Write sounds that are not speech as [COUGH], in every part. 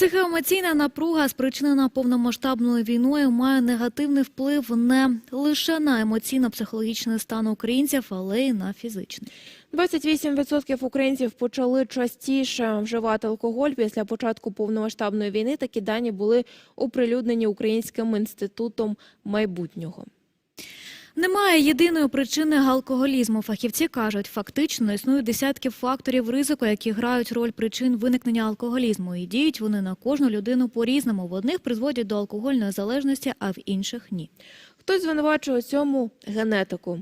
Психоемоційна напруга, спричинена повномасштабною війною, має негативний вплив не лише на емоційно-психологічний стан українців, але й на фізичний. 28% українців почали частіше вживати алкоголь після початку повномасштабної війни. Такі дані були оприлюднені Українським інститутом майбутнього. Немає єдиної причини алкоголізму. Фахівці кажуть, фактично існують десятки факторів ризику, які грають роль причин виникнення алкоголізму. І діють вони на кожну людину по-різному. В одних призводять до алкогольної залежності, а в інших ні. Хтось звинувачує цьому генетику.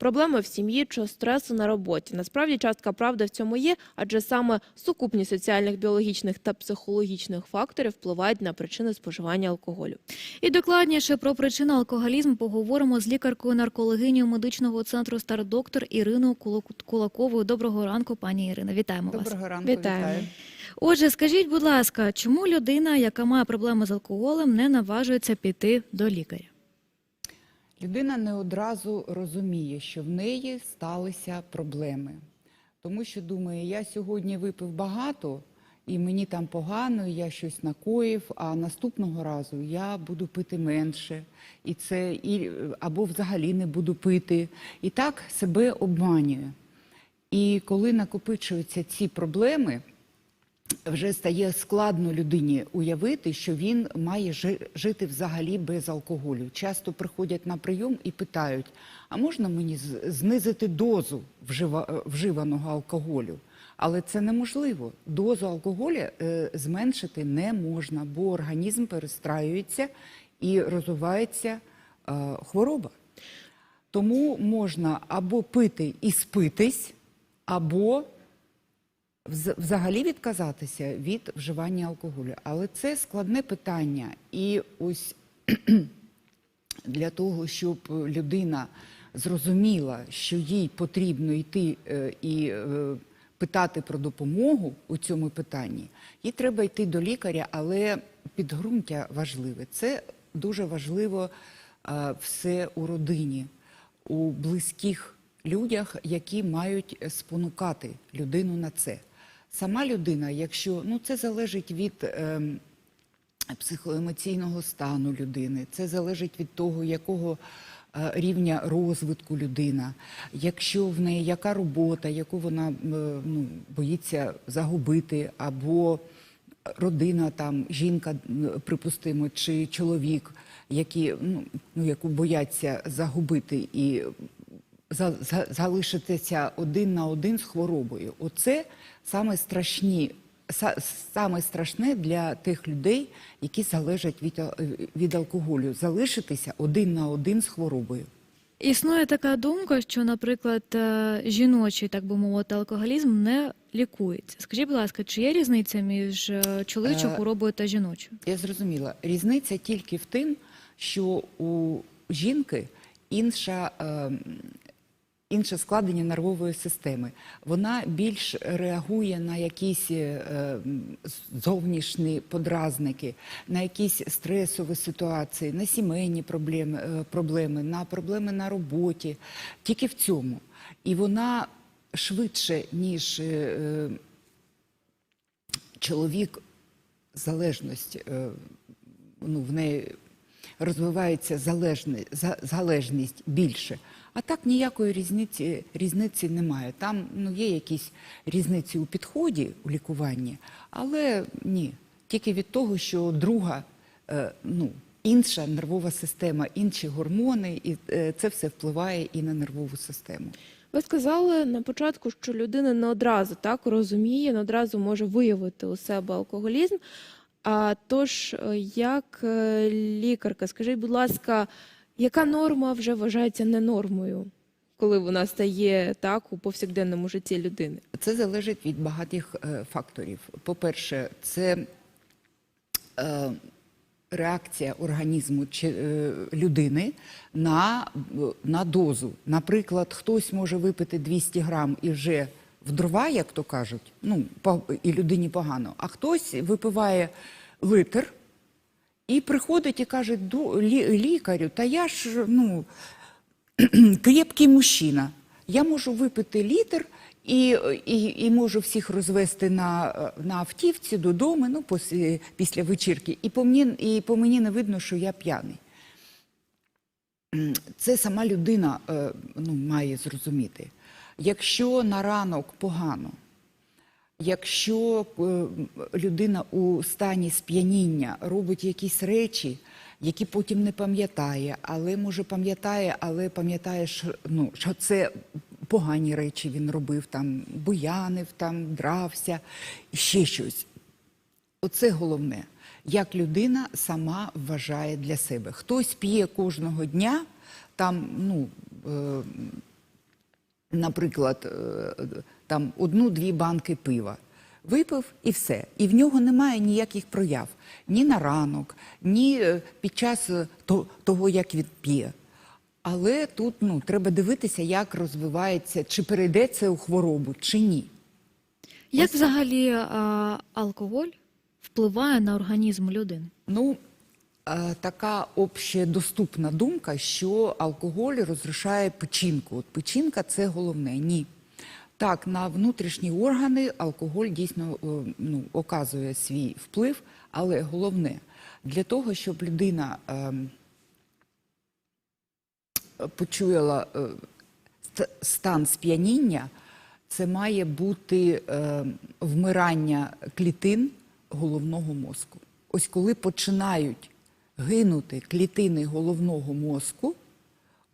Проблеми в сім'ї чи стресу на роботі. Насправді частка правди в цьому є, адже саме сукупність соціальних, біологічних та психологічних факторів впливають на причини споживання алкоголю. І докладніше про причину алкоголізму поговоримо з лікаркою наркологинею медичного центру «Стардоктор» Іриною Кулак- Кулаковою. Доброго ранку, пані Ірино. Вітаємо вас. Доброго ранку, Вітаємо. вітаю. Отже, скажіть, будь ласка, чому людина, яка має проблеми з алкоголем, не наважується піти до лікаря? Людина не одразу розуміє, що в неї сталися проблеми. Тому що думає, я сьогодні випив багато, і мені там погано, і я щось накоїв, а наступного разу я буду пити менше, і це, і, або взагалі не буду пити. І так себе обманює. І коли накопичуються ці проблеми, вже стає складно людині уявити, що він має жити взагалі без алкоголю. Часто приходять на прийом і питають: а можна мені знизити дозу вживаного алкоголю? Але це неможливо. Дозу алкоголю е, зменшити не можна, бо організм перестраюється і розвивається е, хвороба. Тому можна або пити і спитись, або взагалі відказатися від вживання алкоголю. Але це складне питання. І ось [CLEARS THROAT] для того, щоб людина зрозуміла, що їй потрібно йти е, і е, питати про допомогу у цьому питанні, їй треба йти до лікаря, але підґрунтя важливе. Це дуже важливо е, все у родині, у близьких людях, які мають спонукати людину на це. Сама людина, якщо ну це залежить від. ем, психоемоційного стану людини. Це залежить від того, якого е, рівня розвитку людина, якщо в неї яка робота, яку вона е, ну, боїться загубити, або родина, там жінка, припустимо, чи чоловік, які ну, ну яку бояться загубити і залишитися один на один з хворобою. Оце саме страшні. Саме страшне для тих людей, які залежать від, від алкоголю, залишитися один на один з хворобою. Існує така думка, що, наприклад, е, жіночий, так би мовити, алкоголізм не лікується. Скажіть, будь ласка, чи є різниця між е, чоловічою Е, хворобою та жіночою? Я зрозуміла. Різниця тільки в тим, що у жінки інша, е, інше складення нервової системи. Вона більш реагує на якісь е, зовнішні подразники, на якісь стресові ситуації, на сімейні проблеми, е, проблеми, на проблеми на роботі. Тільки в цьому. І вона швидше, ніж. е, чоловік залежність, ну, в неї розвивається залежність, за- залежність більше. А так ніякої різниці, різниці немає. Там ну, є якісь різниці у підході у лікуванні, але ні. Тільки від того, що друга, е, ну, інша нервова система, інші гормони, і е, це все впливає і на нервову систему. Ви сказали на початку, що людина не одразу так розуміє, не одразу може виявити у себе алкоголізм. А тож, е, як е, лікарка, скажіть, будь ласка, яка норма вже вважається не нормою, коли вона стає так у повсякденному житті людини? Це залежить від багатьох е, факторів. По-перше, це реакція організму чи, людини на, на дозу. Наприклад, хтось може випити 200 грам і вже в як то кажуть, ну, і людині погано, а хтось випиває литр. І приходить і каже, «Ду- лікарю, та я ж ну, [CLEARS THROAT] крепкий мужчина. Я можу випити літр І, і, і можу всіх розвести на, на автівці додому, ну, після, після вечірки, і по, мені, і по мені не видно, що я п'яний. [CLEARS THROAT] Це сама людина е, ну, має зрозуміти. Якщо на ранок погано, якщо е, людина у стані сп'яніння робить якісь речі, які потім не пам'ятає, але може пам'ятає, але пам'ятає, що, ну, що це погані речі він робив, там буянив, там дрався, ще щось. Оце головне, як людина сама вважає для себе. Хтось п'є кожного дня, там, ну, е, наприклад, е, там одну-дві банки пива. Випив і все. І в нього немає ніяких прояв ні на ранок, ні е, під час е, того, як він п'є. Але тут ну, треба дивитися, як розвивається, чи перейде це у хворобу, чи ні. Як взагалі а, алкоголь впливає на організм людини? Ну, така общедоступна думка, що алкоголь розрушає печінку. От печінка це головне. Ні. Так, на внутрішні органи алкоголь дійсно е, ну, оказує свій вплив, але головне для того, щоб людина ем, почуяла е, стан сп'яніння, це має бути е, вмирання клітин головного мозку. Ось коли починають гинути клітини головного мозку,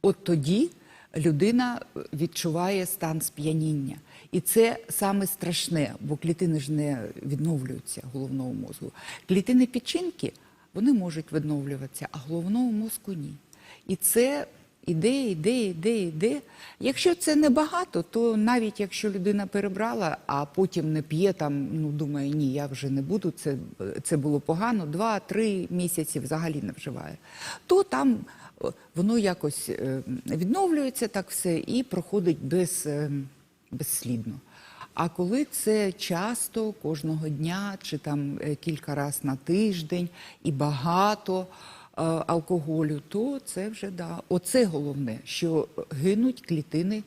от тоді людина відчуває стан сп'яніння. І це саме страшне, бо клітини ж не відновлюються головного мозку. Клітини печінки вони можуть відновлюватися, а головного мозку ні. І це іде, іде, іде, іде. Якщо це небагато, то навіть якщо людина перебрала, а потім не п'є там, ну думає, ні, я вже не буду, це, це було погано, два-три місяці взагалі не вживає, то там е, воно якось е, відновлюється так все і проходить без, е, безслідно. А коли це часто кожного дня чи там кілька разів на тиждень і багато алкоголю, то це вже да. Оце головне, що гинуть клітини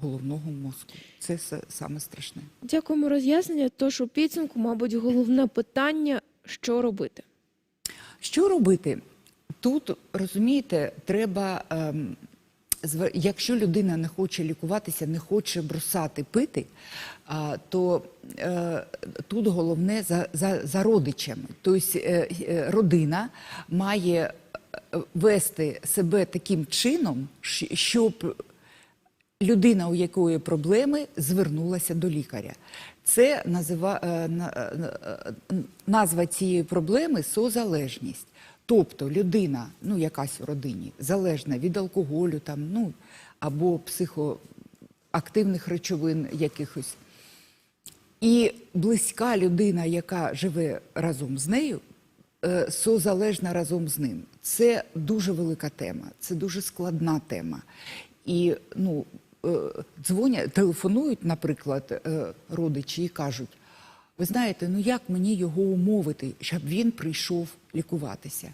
головного мозку. Це саме страшне. Дякуємо роз'яснення. Тож у підсумку, мабуть, головне питання, що робити. Що робити? Тут розумієте, треба, ем, якщо людина не хоче лікуватися, не хоче бросати пити, то е, тут головне за, за, за родичами. Тобто е, е, родина має вести себе таким чином, щоб людина, у якої проблеми, звернулася до лікаря. Це назива, на- е, назва цієї проблеми созалежність. Тобто людина, ну якась у родині, залежна від алкоголю там, ну, або психоактивних речовин якихось. І близька людина, яка живе разом з нею, е, созалежна разом з ним. Це дуже велика тема, це дуже складна тема. І ну, е, дзвонять, телефонують, наприклад, е, родичі і кажуть: ви знаєте, ну як мені його умовити, щоб він прийшов лікуватися?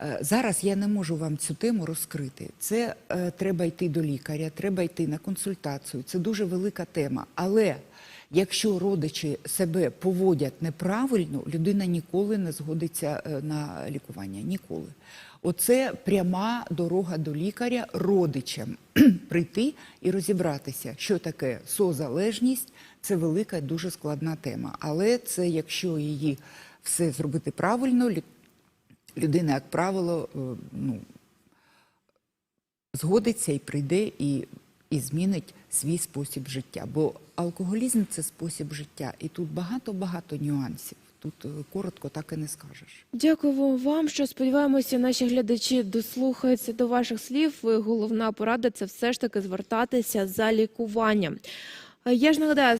Е, Зараз я не можу вам цю тему розкрити. Це е, треба йти до лікаря, треба йти на консультацію. Це дуже велика тема. Але якщо родичі себе поводять неправильно, людина ніколи не згодиться е, на лікування. Ніколи. Оце пряма дорога до лікаря родичам [CLEARS THROAT] прийти і розібратися, що таке созалежність. Це велика, дуже складна тема. Але це якщо її все зробити правильно, людина, як правило, е, ну, згодиться і прийде і, і змінить свій спосіб життя. Бо алкоголізм це спосіб життя, і тут багато-багато нюансів. Тут е, коротко так і не скажеш. Дякуємо вам. Що сподіваємося, наші глядачі дослухаються до ваших слів. Головна порада це все ж таки звертатися за лікуванням. Е, Я ж нагадаю,